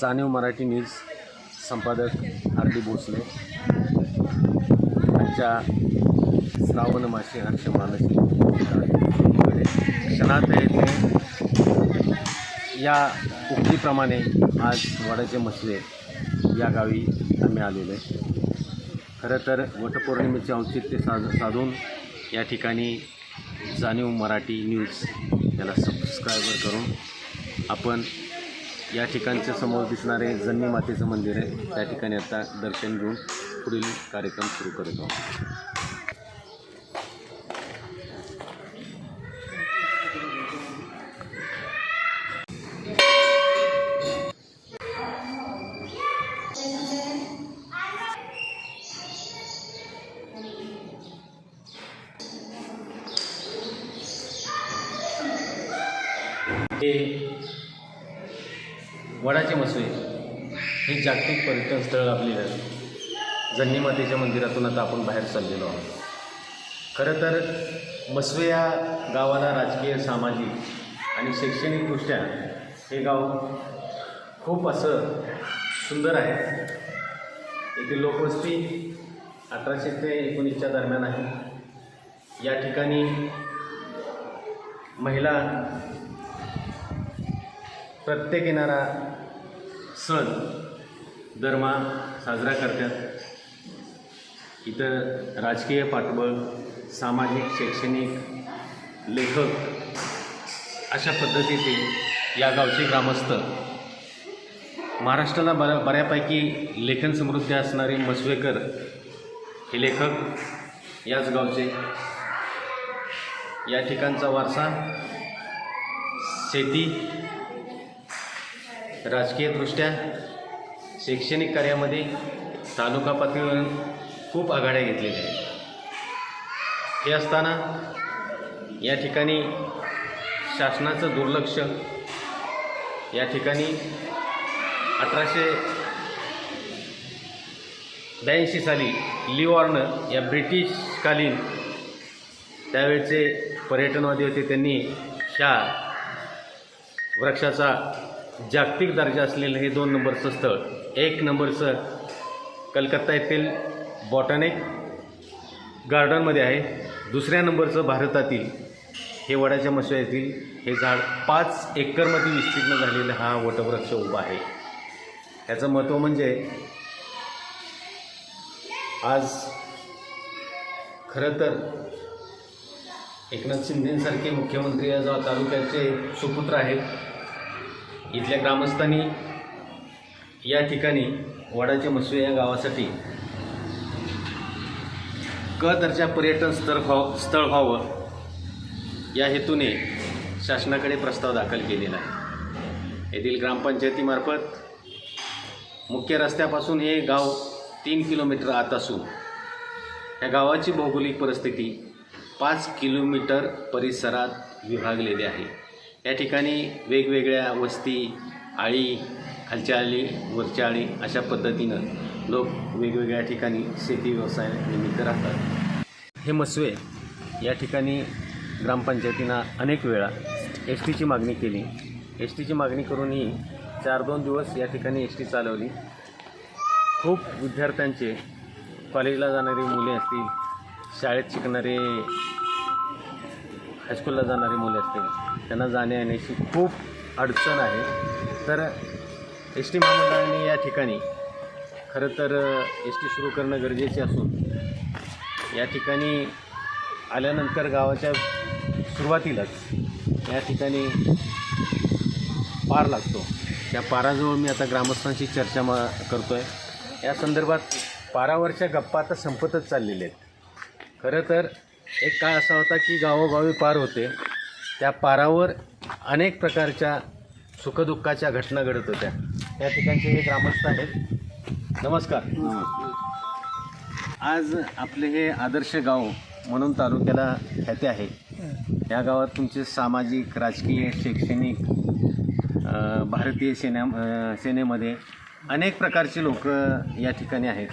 जाणीव मराठी न्यूज संपादक R D Bhosale यांच्या श्रावण मासे हर्ष मानसी क्षणात या उक्तीप्रमाणे आज वडाचे मसले या गावी आम्ही आलेलो आहे. खरं तर वटपौर्णिमेचे औचित्य साध साधून या ठिकाणी जाणीव मराठी न्यूज याला सबस्क्रायबर करून आपण या ठिकाणच्या समोर दिसणारे जन्मी मातेचं मंदिर आहे. त्या ठिकाणी आता दर्शन घेऊन पुढील कार्यक्रम सुरू करत. आहोत हे वडाचे मसवे हे जागतिक पर्यटन स्थळ लाभलेलं आहे जन्नीमातेच्या मंदिरातून आता आपण बाहेर चाललेलो आहोत. खरं तर मसवे या गावाला राजकीय सामाजिक आणि शैक्षणिकदृष्ट्या हे गाव खूप असं सुंदर आहे. येथील लोकवस्ती अठराशे ते एकोणीसच्या दरम्यान आहे. या ठिकाणी महिला प्रत्येक येणारा सण दरमा साजरा करतात. इथं राजकीय पाठबळ सामाजिक शैक्षणिक लेखक अशा पद्धतीचे या गावचे ग्रामस्थ. महाराष्ट्राला बऱ्या बऱ्यापैकी लेखन समृद्धी असणारे मसवेकर हे लेखक याच गावचे. या ठिकाणचा वारसा शेती राजकीयदृष्ट्या शैक्षणिक कार्यामध्ये तालुका पातळीवर खूप आघाड्या घेतलेल्या आहेत. हे असताना या ठिकाणी शासनाचं दुर्लक्ष या ठिकाणी अठराशे ब्याऐंशी साली लिवॉर्न या ब्रिटिशकालीन त्यावेळचे पर्यटनवादी होते. त्यांनी ह्या वृक्षाचा जागतिक दर्जा असलेलं हे दोन नंबरचं स्थळ. एक नंबरचं कलकत्ता येथील बॉटॅनिक गार्डनमध्ये आहे. दुसऱ्या नंबरचं भारतातील हे वडाच्या मशा येथील हे झाड पाच एकरमध्ये विस्तीर्ण झालेला हा वटवृक्ष उभा आहे. याचं महत्त्व म्हणजे आज खरं तर एकनाथ शिंदेसारखे मुख्यमंत्री या जो तालुक्याचे सुपुत्र आहेत. इथल्या ग्रामस्थांनी या ठिकाणी वडाचे मसवे या गावासाठी क दर्जा पर्यटन स्थळ व्हाव स्थळ व्हावं या हेतूने शासनाकडे प्रस्ताव दाखल केलेला आहे. येथील ग्रामपंचायतीमार्फत मुख्य रस्त्यापासून हे गाव तीन किलोमीटर आत असून या गावाची भौगोलिक परिस्थिती पाच किलोमीटर परिसरात विभागलेली आहे. या ठिकाणी वेगवेगळ्या वस्ती आळी खालच्या आळी वरच्या आळी अशा पद्धतीनं लोक वेगवेगळ्या ठिकाणी शेती व्यवसाय निमित्त राहतात. हे मसवे या ठिकाणी ग्रामपंचायतीनं अनेक वेळा एस टीची मागणी केली. एस टीची मागणी करूनही चार दोन दिवस या ठिकाणी एस टी चालवली. खूप विद्यार्थ्यांचे कॉलेजला जाणारी मुले असतील शाळेत शिकणारे हायस्कूलला जाणारी मुले असतील त्यांना जाण्यायेण्याची खूप अडचण आहे. तर एस टी महामंडळाने या ठिकाणी खरं तर एस टी सुरू करणं गरजेचे असून या ठिकाणी आल्यानंतर गावाच्या सुरुवातीलाच या ठिकाणी पार लागतो. त्या पाराजवळ मी आता ग्रामस्थांशी चर्चा मा करतो आहे या संदर्भात पारावरच्या गप्पा आता संपतच चाललेल्या आहेत. खरं तर एक काळ असा होता की गावोगावी पार होते. त्या पारावर अनेक प्रकारच्या सुखदुःखाच्या घटना घडत होत्या. या ठिकाणचे हे ग्रामस्थ आहेत. नमस्कार. आज आपले हे आदर्श गाव म्हणून तालुक्याला ह्याते आहे. या गावात तुमचे सामाजिक राजकीय शैक्षणिक भारतीय सेना सेनेमध्ये अनेक प्रकारचे लोक या ठिकाणी आहेत.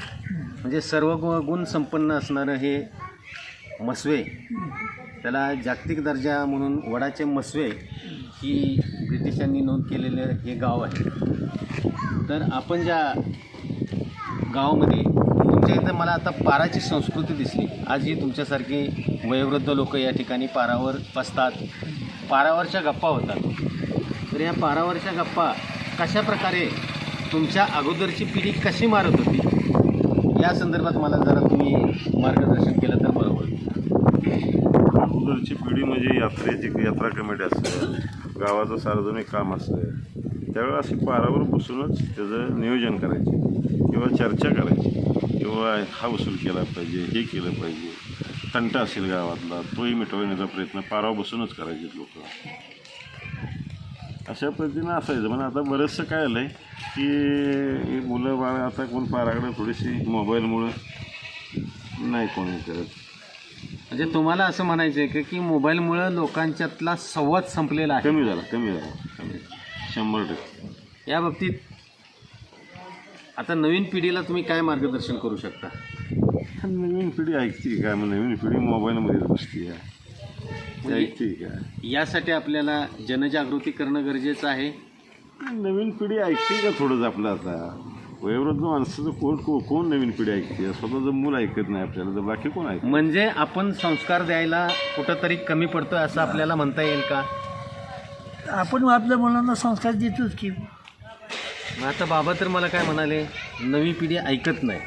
म्हणजे सर्व गुण संपन्न असणारं हे मसवे. त्याला जागतिक दर्जा म्हणून वडाचे मसवे ही ब्रिटिशांनी नोंद केलेलं हे गाव आहे. तर आपण ज्या गावामध्ये तुमच्या इथं मला आता पाराची संस्कृती दिसली. आजही तुमच्यासारखी वयोवृद्ध लोक या ठिकाणी पारावर बसतात. पारावरच्या गप्पा होतात. तर या पारावरच्या गप्पा कशा प्रकारे तुमच्या अगोदरची पिढी कशी मारत होती? या संदर्भात मला जरा तुम्ही मार्गदर्शन केलं तर बरं होईल अगोदरची पिढी म्हणजे यात्रेची यात्रा कमिटी असेल गावाचं सार्वजनिक काम असेल त्यावेळेला अशी पारावर बसूनच त्याचं नियोजन करायचे किंवा चर्चा करायची किंवा हा वसूल केला पाहिजे हे केलं पाहिजे. तंटा असेल गावातला तोही मिटवण्याचा प्रयत्न पारावर बसूनच करायचे लोक. अशा पद्धतीनं असायचं पण आता बरंचसं काय आलं आहे की हे मुलं बाळ आता कोण पाराकडे थोडीशी मोबाईलमुळं नाही कोणी करत. म्हणजे तुम्हाला असं म्हणायचं आहे की मोबाईलमुळं लोकांच्यातला संवाद संपलेला आहे? कमी झाला कमी झाला कमी. शंभर टक्के. या बाबतीत आता नवीन पिढीला तुम्ही काय मार्गदर्शन करू शकता? नवीन पिढी ऐकते काय मग नवीन पिढी मोबाईलमध्ये बसते आहे. काय यासाठी आपल्याला जनजागृती करणं गरजेचं आहे. नवीन पिढी ऐकते का थोडंच आपलं आता? वयोवृद्ध माणसाचं कोण को- कोण नवीन पिढी ऐकते? स्वतःचं मूल ऐकत नाही आपल्याला तर बाकी कोण ऐकत? म्हणजे आपण संस्कार द्यायला कुठंतरी कमी पडतोय असं आपल्याला म्हणता येईल का? आपण आपल्या मुलांना संस्कार देतोच की. मग आता बाबा तर मला काय म्हणाले नवी पिढी ऐकत नाही.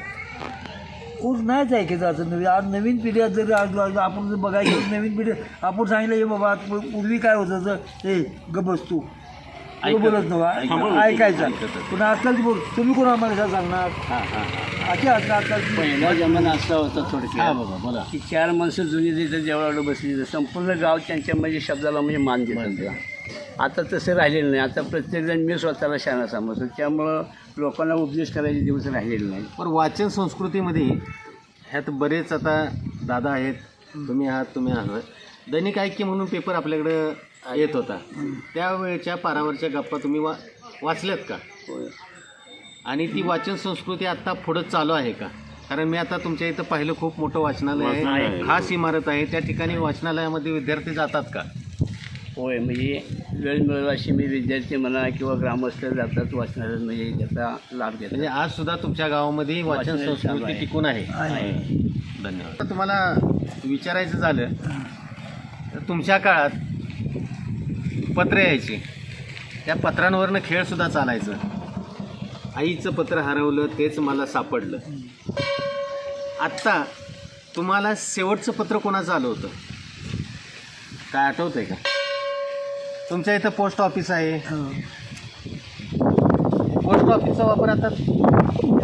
कोण नाहीच ऐकायचं आता नवीन आज नवीन पिढ्या जर आपण जर बघायचं नवीन पिढी आपण सांगितलं हे बाबा पूर्वी काय होतं तर हे ग बस तू. बोलत नव्हा. ऐकायचं. पण आजकाल बोल तुम्ही कोण आम्हाला काय सांगणार? असे असं आजकाल पहिला जमाना असा होता हां थोडक्यात बाबा बोला. की चार माणसं जुनी तिथं जेवढं बसली संपूर्ण गाव त्यांच्या म्हणजे शब्दाला म्हणजे मान देत. आता तसं राहिलेलं नाही. आता प्रत्येकजण मी स्वतःला शाळा समजतो त्यामुळं लोकांना उपदेश करायचे दिवस राहिलेले नाही पण वाचन संस्कृतीमध्ये ह्यात बरेच आता दादा आहेत. तुम्ही आहात तुम्ही आहात. दैनिक ऐक्य म्हणून पेपर आपल्याकडं येत होता. त्यावेळेच्या पारावरच्या गप्पा तुम्ही वा वाचल्यात का? आणि ती वाचन संस्कृती आत्ता पुढं चालू आहे का? कारण मी आता तुमच्या इथं पाहिलं खूप मोठं वाचनालय आहे. खास इमारत आहे. त्या ठिकाणी वाचनालयामध्ये विद्यार्थी जातात का? होय म्हणजे वेळ मिळेल अशी मी विद्यार्थी म्हणा किंवा ग्रामस्थ जातात वाचणार म्हणजे त्याचा लाभ म्हणजे घेतात आज सुद्धा तुमच्या गावामध्ये वाचन वाचनालय संस्कृती. टिकून आहे. आहे. धन्यवाद. आता तुम्हाला विचारायचं झालं तर तुमच्या काळात पत्र यायचे. त्या पत्रांवरनं खेळ सुद्धा चालायचं. आईचं पत्र हरवलं तेच मला सापडलं. आत्ता तुम्हाला शेवटचं पत्र कोणाचं आलं होतं? काय आठवतंय का? तुमच्या इथं पोस्ट ऑफिस आहे. पोस्ट ऑफिसचा वापर आता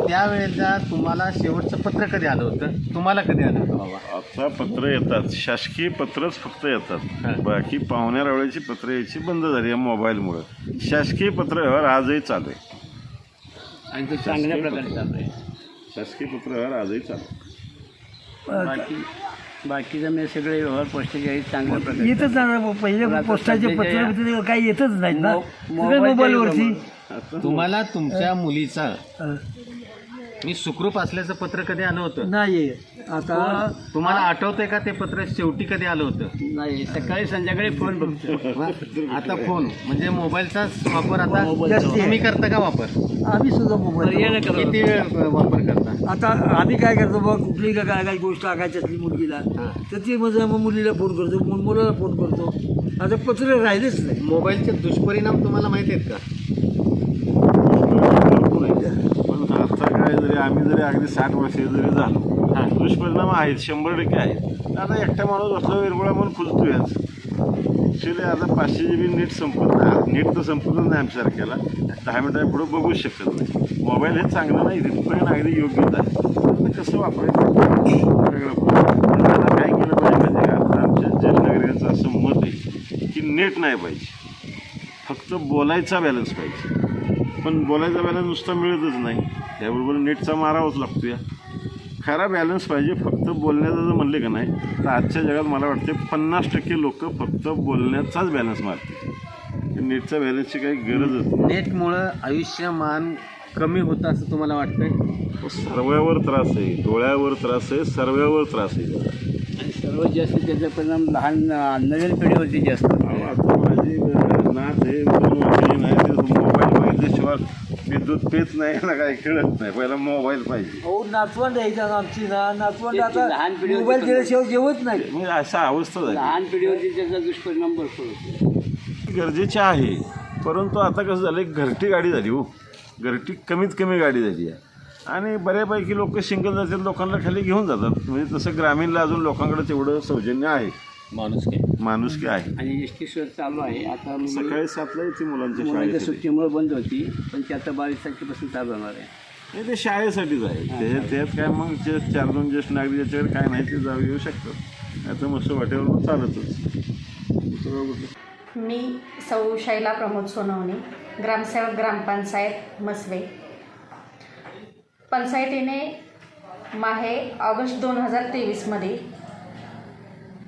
त्यावेळेला तुम्हाला शेवटचं पत्र कधी आलं होतं? तुम्हाला कधी आलं होतं बाबा? आता पत्र येतात. शासकीय पत्रच फक्त. येतात. बाकी पाहुण्या रावळ्याची पत्र यायची बंद झाली या मोबाईलमुळं. शासकीय पत्र व्यवहार आजही चालू आहे. आणि तो चांगल्या प्रकारे चालू आहे. शासकीय पत्र व्यवहार आजही चालू आहे. बाकी बाकीचं मी सगळे व्यवहार पोस्टाचे आहेत चांगल्या प्रकारे. येतच नाही पहिले पोस्टाचे पत्र बित्र काही येतच नाहीत ना. मो- सगळे मोबाईलच्या मोबाईलवरती. तुम्हाला तुमच्या मुलीचा. मी सुखरूप असल्याचं पत्र कधी आलं होतं? नाही आता तुम्हाला आठवतंय का ते पत्र? शेवटी कधी आलं होतं? नाही सकाळी संध्याकाळी फोन बघतो. आता फोन म्हणजे मोबाईलचाच वापर आता. तुम्ही करता का वापर? आम्ही सुद्धा मोबाईल. किती वेळ वापर करता? आता आम्ही काय करतो बघ कुठली का काय काय गोष्ट टाकायची असली मुलगीला. तर ती म्हणजे मग मुलीला फोन करतो मग मुलाला फोन करतो. आता पत्र राहिलेच नाही. मोबाईलचे दुष्परिणाम तुम्हाला माहिती आहेत का भरपूर आहे. पण आता काय जरी जरी अगदी साठ वर्ष जरी झालो. दुष्परिणाम आहेत शंभर टक्के आहेत. आता एकटा माणूस बसला वेरगोळा म्हणून खुजतोय ॲक्च्युली आता पाचशे जी बी नीट संपत नाही नीट तर संपतच नाही आमच्यासारख्याला. दहा मिनिटा पुढे बघूच शकत नाही. मोबाईल हे चांगलं नाही तिथपर्यंत अगदी योग्यच आहे. कसं वापरायचं? वेगळं आता काय केलं पाहिजे का? आता आमच्या ज्येष्ठ नागरिकांचं असं मत आहे की नेट नाही पाहिजे. फक्त बोलायचा बॅलन्स पाहिजे. पण बोलायचा बॅलन्स नुसता मिळतच नाही. त्याबरोबर नेटचा मारावाच लागतो या खरा बॅलन्स पाहिजे फक्त बोलण्याचं जर म्हणले का नाही तर आजच्या जगात मला वाटते पन्नास टक्के लोक फक्त बोलण्याचाच बॅलन्स मारतील. नीटच्या व्हॅलन्सची काही गरजच नाही. नेटमुळं आयुष्यमान कमी होतं असं तुम्हाला वाटतंय? सर्वावर त्रास आहे. डोळ्यावर त्रास आहे सर्वावर त्रास आहे. सर्वात जास्त त्याचा परिणाम लहान नवीन पिढीवरती जास्त होतो. अहो, आता माझी अं, नात हे दोन वर्षाची नाही ते मोबाईल बघितल्याशिवाय मी दूध पेत नाही ना काही खेळत नाही. पहिला मोबाईल पाहिजे. हो नातवंड आहे इथं आमची ना. नातवंड ते- ते आता लहान पिढी मोबाईल दिल्याशिवाय जेवत नाही. म्हणजे अशा अवस्था झाली. लहान पिढीवरती त्याचा दुष्परिणाम भरपूर होतो. गरजेचे आहे. परंतु आता कसं झालं घरटी गाडी झाली हो. घरटी कमीत कमी गाडी झाली आहे. आणि बऱ्यापैकी लोक सिंगल जातात लोकांना खाली घेऊन जातात. म्हणजे तसं ग्रामीणला अजून लोकांकडे तेवढं सौजन्य आहे. माणूस काय? माणुसकी आहे आणि एस टी चालू आहे. आता सकाळी सातला येते मुलांच्या मुलांच्या सुट्टीमुळे बंद होती पण ती आता बावीस तारखेपासून चालू होणार आहे. नाही, ते शाळेसाठीच आहे. त्याच्यात त्यात काय मग जे चार दोन ज्येष्ठ नागरिक याच्याकडे काय नाही ते जाऊ येऊ शकतात. आता मस्त वाटेवर चालतच. दुसरं कुठलं मी सौ शैला प्रमोद सोनवणे ग्रामसेवक ग्रामपंचायत मसवे. पंचायतीने माहे ऑगस्ट दोन हजार तेवीसमध्ये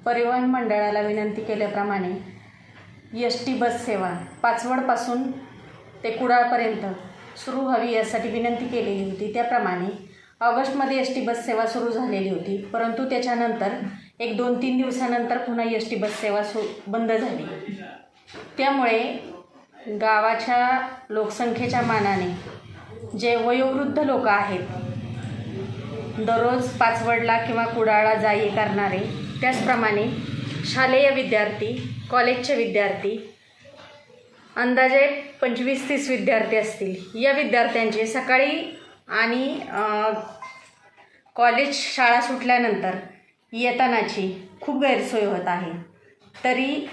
परिवहन मंडळाला विनंती केल्याप्रमाणे एस टी बस सेवा पाचवडपासून ते कुडाळपर्यंत सुरू व्हावी यासाठी विनंती केलेली होती. त्याप्रमाणे ऑगस्टमध्ये एस टी बस सेवा सुरू झालेली होती. परंतु त्याच्यानंतर एक दोन तीन दिवसानंतर पुन्हा एस टी बस सेवा सु बंद झाली. त्यामुळे गावाच्या लोकसंख्येच्या मानाने जे वयोवृद्ध लोक आहेत दररोज पाचवडला किंवा कुडाळला जाई करणारे त्याचप्रमाणे शालेय विद्यार्थी कॉलेजचे विद्यार्थी अंदाजे पंचवीस तीस विद्यार्थी असतील. या विद्यार्थ्यांचे सकाळी आणि कॉलेज शाळा सुटल्यानंतर येतानाची खूप गैरसोय होत आहे. तरी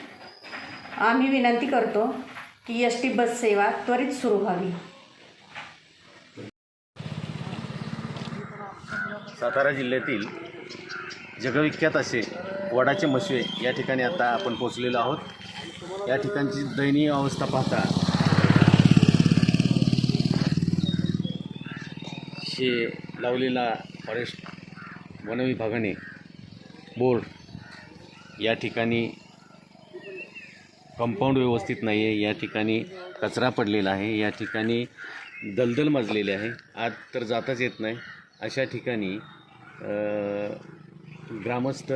आम्ही विनंती करतो की एस टी बस सेवा त्वरित सुरू व्हावी. सातारा जिल्ह्यातील जगविख्यात असे वडाचे मशवे या ठिकाणी आता आपण पोचलेलो आहोत. या ठिकाणची दयनीय अवस्था पाहता. हे लावलेला फॉरेस्ट वनविभागाने बोर्ड या ठिकाणी कंपाऊंड व्यवस्थित नाही आहे या ठिकाणी कचरा पडलेला आहे. या ठिकाणी दलदल माजलेले आहे. आत तर जाताच येत नाही. अशा ठिकाणी ग्रामस्थ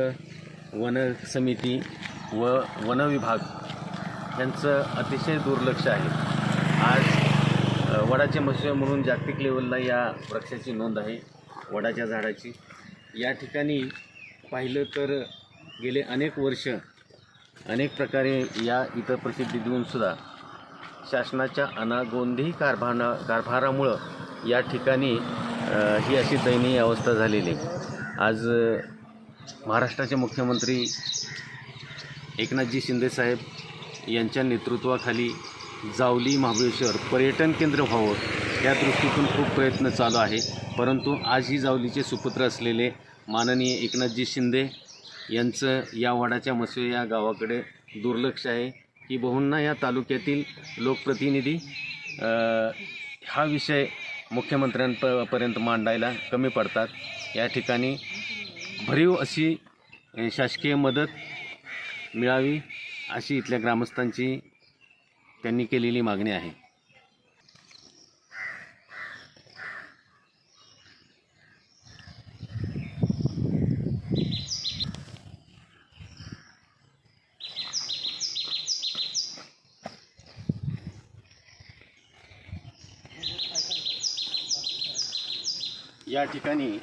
वन समिती व वन विभाग यांचं अतिशय दुर्लक्ष आहे आज वडाचे मशे म्हणून जागतिक लेवलला या वृक्षाची नोंद आहे वडाच्या झाडाची या ठिकाणी पाहिलं तर गेले अनेक वर्ष अनेक प्रकारे या इतर प्रसिद्धी देऊनसुद्धा शासनाच्या अनागोंदी कारभारा कारभारामुळं या ठिकाणी ही अशी दयनीय अवस्था झालेली आहे. आज महाराष्ट्राचे मुख्यमंत्री एकनाथजी शिंदेसाहेब यांच्या नेतृत्वाखाली जावली महाबळेश्वर पर्यटन केंद्र व्हावं या दृष्टीतून खूप प्रयत्न चालू आहे. परंतु आज ही जावलीचे सुपुत्र असलेले माननीय एकनाथजी शिंदे यांचं या वाडाच्या मसवे या गावाकडे दुर्लक्ष आहे. की बहुंना या तालुक्यातील लोकप्रतिनिधी हा विषय मुख्यमंत्र्यांपर्यंत मांडायला कमी पडतात. या ठिकाणी भरीव अशी शासकीय मदत मिळावी अशी इथल्या ग्रामस्थांची त्यांनी केलेली मागणी आहे. या ठिकाणी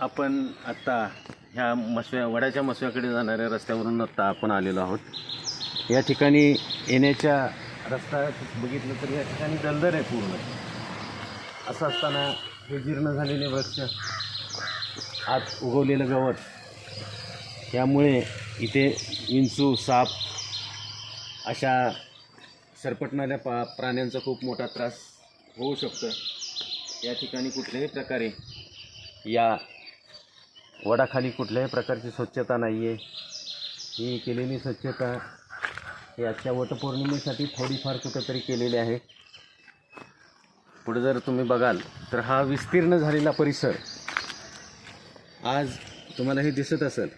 आपण आत्ता ह्या मसव्या वड्याच्या मसव्याकडे जाणाऱ्या रस्त्यावरून आत्ता आपण आलेलो आहोत. या ठिकाणी येण्याच्या रस्ता बघितलं तर या ठिकाणी दलदल आहे पूर्ण. असं असताना हे जीर्ण झालेले वृक्ष आत उगवलेलं गवत यामुळे इथे विंचू साप अशा सरपटणाऱ्या पा प्राण्यांचा खूप मोठा त्रास होऊ शकतो. या ठिकाणी कुठल्याही प्रकारे या वडाखाली कुठल्याही प्रकारची स्वच्छता नाही आहे ही केलेली स्वच्छता हे आजच्या वटपौर्णिमेसाठी थोडीफार कुठंतरी केलेली आहे. पुढे जर तुम्ही बघाल तर हा विस्तीर्ण झालेला परिसर आज तुम्हाला हे दिसत असेल.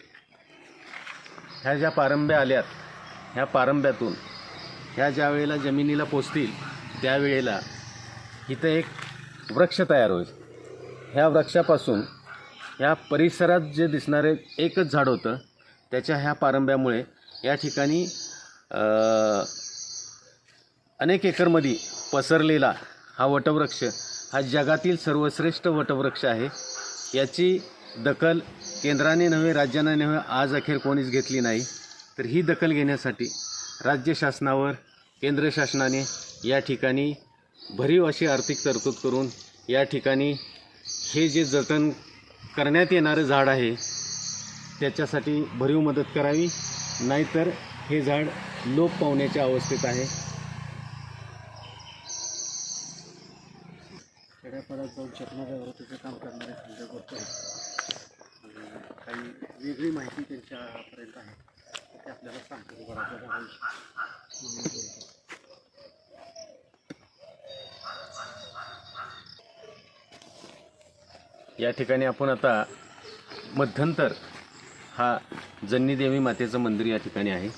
ह्या ज्या पारंब्या आल्यात ह्या पारंब्यातून ह्या ज्या वेळेला जमिनीला पोचतील त्यावेळेला इथं एक वृक्ष तयार होईल. ह्या वृक्षापासून ह्या परिसरात जे दिसणारे एकच झाड होतं त्याच्या ह्या पारंब्यामुळे या ठिकाणी अनेक एकरमध्ये पसरलेला हा वटवृक्ष हा जगातील सर्वश्रेष्ठ वटवृक्ष आहे. याची दखल केंद्राने नव्हे राज्याने नव्हे आज अखेर कोणीच घेतली नाही. तर ही दखल घेण्यासाठी राज्य शासनावर केंद्र शासनाने या ठिकाणी भरीव अशी आर्थिक तरतूद करून या ठिकाणी हे जे जतन करण्यात येणारं झाड आहे. त्याच्यासाठी भरीव मदत करावी. नाहीतर हे झाड लोप पावण्याच्या अवस्थेत आहे. खेड्यापाड्यात जाऊन शकणाऱ्या वरतीचं काम करणारे संजय गोष्ट काही वेगळी माहिती त्यांच्यापर्यंत आहे. ते आपल्याला सांगतो बरोबर या ठिकाणी आपण आता मध्यंतर हा जन्नीदेवी मातेचं मंदिर या ठिकाणी आहे.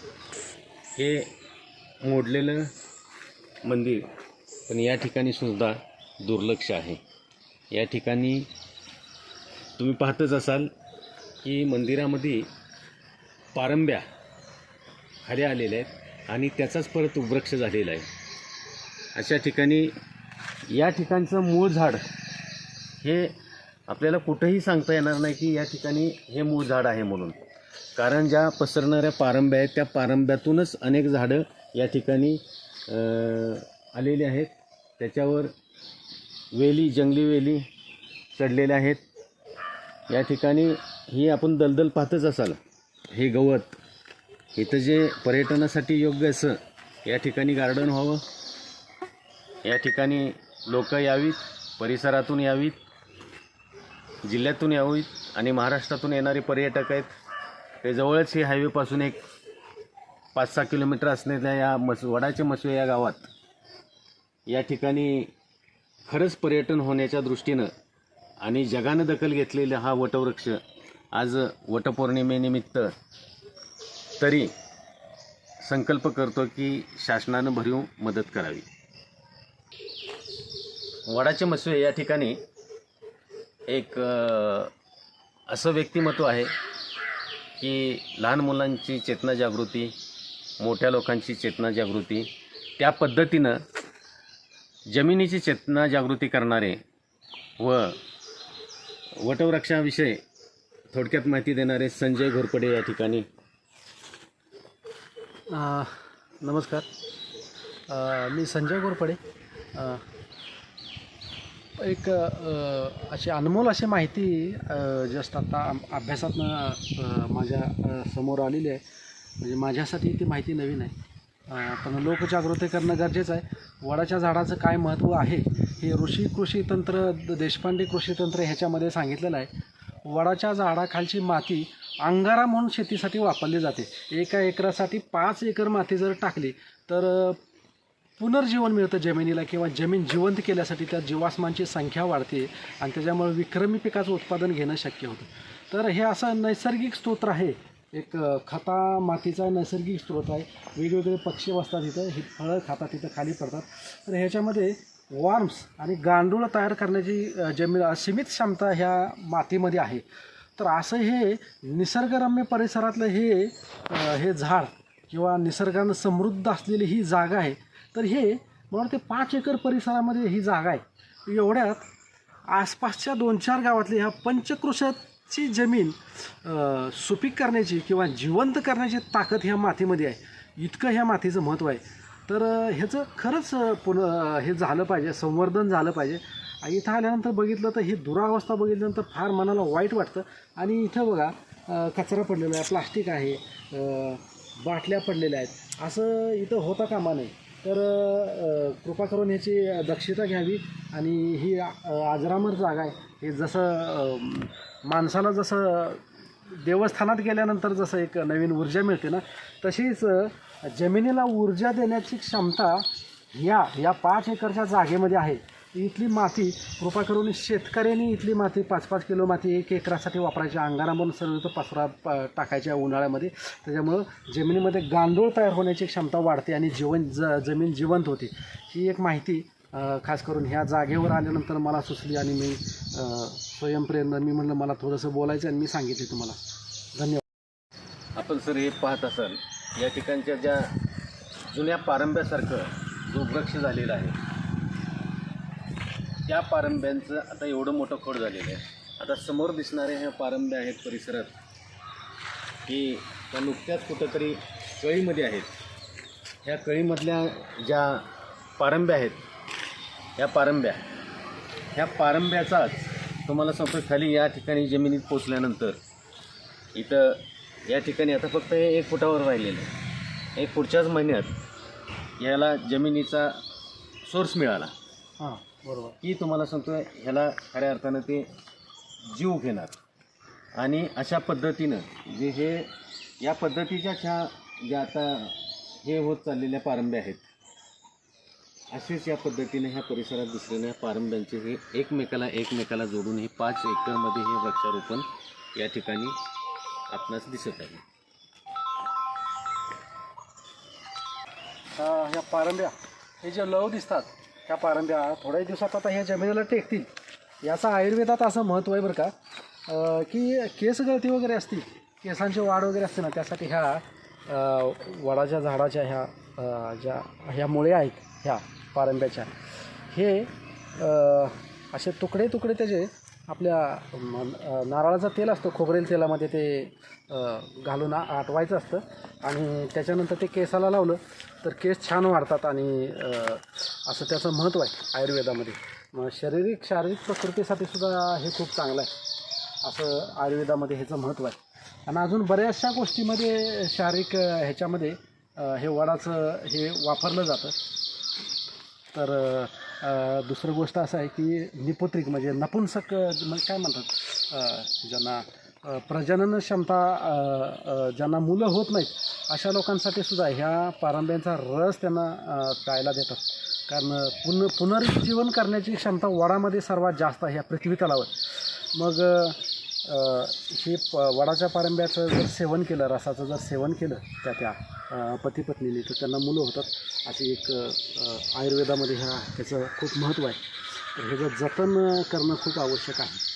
हे मोडलेलं मंदिर पण या ठिकाणी सुद्धा दुर्लक्ष आहे. या ठिकाणी तुम्ही पाहतच असाल की मंदिरामध्ये पारंब्या खाली आलेल्या आहेत आणि त्याचाच परत वृक्ष झालेला आहे. अशा ठिकाणी या ठिकाणचं मूळ झाड हे आपल्याला कुठंही सांगता येणार नाही की या ठिकाणी हे मूळ झाड आहे म्हणून. कारण ज्या पसरणाऱ्या पारंब्या आहेत त्या पारंब्यातूनच अनेक झाडं या ठिकाणी आलेली आहेत. त्याच्यावर वेली जंगली वेली चढलेल्या आहेत. या ठिकाणी ही आपण दलदल पाहतच असाल. हे गवत इथं जे पर्यटनासाठी योग्य असं या ठिकाणी गार्डन व्हावं. या ठिकाणी लोकं यावीत परिसरातून यावीत. जिल्ह्यातून यावीत आणि महाराष्ट्रातून येणारे पर्यटक आहेत. ते जवळच ही हायवेपासून एक पाच सहा किलोमीटर असलेल्या या मस वडाचे मसवे या गावात या ठिकाणी खरंच पर्यटन होण्याच्या दृष्टीनं आणि जगानं दखल घेतलेला हा वटवृक्ष आज वटपौर्णिमेनिमित्त तरी संकल्प करतो की शासनानं भरीव मदत करावी. वडाचे मसवे या ठिकाणी एक असं व्यक्तिमत्व आहे की लहान मुलांची चेतना जागृती मोठ्या लोकांची चेतना जागृती त्या पद्धतीनं जमिनीची चेतना जागृती करणारे व वटवृक्षाविषयी थोडक्यात माहिती देणारे संजय घोरपडे या ठिकाणी. नमस्कार. मी संजय गोरपडे एक अशी अनमोल अशी माहिती जस्ट आता अम- अभ्यासातनं माझ्यासमोर आलेली आहे. म्हणजे माझ्यासाठी ती माहिती नवीन आहे. पण लोकजागृती करणं गरजेचं आहे. वडाच्या झाडाचं काय महत्त्व आहे हे ऋषी कृषी तंत्र द- देशपांडे कृषी तंत्र ह्याच्यामध्ये सांगितलेलं आहे. वडाच्या झाडाखालची माती अंगारा म्हणून शेतीसाठी वापरली जाते. एका एकरासाठी पाच एकर माती जर टाकली तर पुनर्जीवन मिळतं जमिनीला किंवा जमीन जिवंत केल्यासाठी त्या जीवाश्मांची संख्या वाढते आणि त्याच्यामुळे विक्रमी पिकाचं उत्पादन घेणं शक्य होतं. तर हे असं नैसर्गिक स्तोत्र आहे. एक खता मातीचा नैसर्गिक स्रोत आहे. वेगवेगळे पक्षी बसतात इथं ही फळं खातात तिथं खाली पडतात. तर ह्याच्यामध्ये वॉर्म्स आणि गांडूळ तयार करण्याची जमीन असीमित क्षमता ह्या मातीमध्ये आहे. तर असं हे निसर्गरम्य परिसरातलं हे हे झाड किंवा निसर्गानं समृद्ध असलेली ही जागा आहे. तर हे मला वाटते पाच एकर परिसरामध्ये ही जागा आहे. एवढ्यात आसपासच्या दोन चार गावातली ह्या पंचकृषाची जमीन सुपीक करण्याची किंवा जिवंत करण्याची ताकद ह्या मातीमध्ये आहे. इतकं ह्या मातीचं महत्त्व आहे. तर ह्याचं खरंच पुन हे झालं पाहिजे संवर्धन झालं पाहिजे. इथं आल्यानंतर बघितलं तर ही दुरावस्था बघितल्यानंतर फार मनाला वाईट वाटतं. आणि इथं बघा कचरा पडलेला आहे प्लास्टिक आहे बाटल्या पडलेल्या आहेत. असं इथं होता कामा नये. तर कृपा करून ह्याची दक्षता घ्यावी आणि ही आजरामर जागा आहे. हे जसं माणसाला जसं देवस्थानात गेल्यानंतर जसं एक नवीन ऊर्जा मिळते ना तशीच जमिनीला ऊर्जा देण्याची क्षमता ह्या ह्या पाच एकरच्या जागेमध्ये आहे. इथली माती कृपा करून शेतकऱ्यांनी इथली माती पाच पाच किलो माती एक एकरासाठी वापरायची. अंगारामधून सर्व इथं पसरा टाकायच्या उन्हाळ्यामध्ये. त्याच्यामुळं जमिनीमध्ये गांडूळ तयार होण्याची क्षमता वाढते आणि जीवन ज जमीन जिवंत होते. ही एक माहिती खास करून ह्या जागेवर आल्यानंतर मला सुचली आणि मी स्वयंप्रेरणा मी म्हणलं मला थोडंसं बोलायचं आणि मी सांगितले तुम्हाला. धन्यवाद. आपण सर हे पाहत असाल या ठिकाणच्या ज्या जुन्या पारंब्यासारखं जो वृक्ष झालेला आहे त्या पारंब्यांचं आता एवढं मोठं खोड झालेलं आहे आता समोर दिसणाऱ्या ह्या पारंब्या आहेत परिसरात की त्या नुकत्याच कुठंतरी कळीमध्ये आहेत. ह्या कळीमधल्या ज्या पारंब्या आहेत ह्या पारंब्या ह्या पारंब्याचाच तुम्हाला सांगतो खाली या ठिकाणी जमिनीत पोचल्यानंतर इथं या ठिकाणी आता फक्त हे एक फुटावर राहिलेलं आहे. एक पुढच्याच महिन्यात याला जमिनीचा सोर्स मिळाला. हां. बरोबर. की तुम्हाला सांगतो ह्याला खऱ्या अर्थानं ते जीव घेणार. आणि अशा पद्धतीनं जे हे या पद्धतीच्या ह्या ज्या आता हे होत चाललेल्या पारंब्या आहेत असेच या पद्धतीने ह्या परिसरात दिसलेल्या पारंब्यांचे हे एकमेकाला एकमेकाला जोडून हे पाच एकरमध्ये हे वृक्षारोपण या ठिकाणी आपणास दिसत आहे. ह्या पारंब्या हे जे लव दिसतात त्या पारंब्या थोड्या दिवसात आता ह्या जमिनीला टेकतील. याचं आयुर्वेदात असं महत्त्व आहे बरं का की केस गळती वगैरे असतील केसांची वाढ वगैरे असते ना त्यासाठी ह्या वडाच्या झाडाच्या ह्या ज्या ह्या मुळे आहेत ह्या पारंब्याच्या. हे असे तुकडे तुकडे त्याचे आपल्या नारळाचं तेल असतं खोबरेल तेलामध्ये ते घालून आटवायचं असतं आणि त्याच्यानंतर ते केसाला लावलं. तर केस छान वाढतात आणि असं त्याचं महत्त्व आहे आयुर्वेदामध्ये. मग शारीरिक शारीरिक प्रकृतीसाठी सुद्धा हे खूप चांगलं आहे. असं आयुर्वेदामध्ये ह्याचं महत्त्व आहे. आणि अजून बऱ्याचशा गोष्टीमध्ये शारीरिक ह्याच्यामध्ये हे वडाचं हे वापरलं जातं. तर दुसरं गोष्ट असं आहे की निपुत्रिक म्हणजे नपुंसक म्हणजे काय म्हणतात ज्यांना प्रजनन क्षमता ज्यांना मुलं होत नाहीत अशा लोकांसाठी सुद्धा ह्या पारंब्यांचा रस त्यांना प्यायला देतात. कारण पुन पुनरुज्जीवन करण्याची क्षमता वडामध्ये सर्वात जास्त आहे ह्या पृथ्वी तलावर. मग हे प वडाच्या पारंब्याचं जर सेवन केलं रसाचं जर सेवन केलं त्या त्या अ, पती पत्नीने तर त्यांना मुलं होतात. अशी एक आयुर्वेदामध्ये ह्या त्याचं खूप महत्त्व आहे. तर ह्याचं जतन करणं खूप आवश्यक आहे.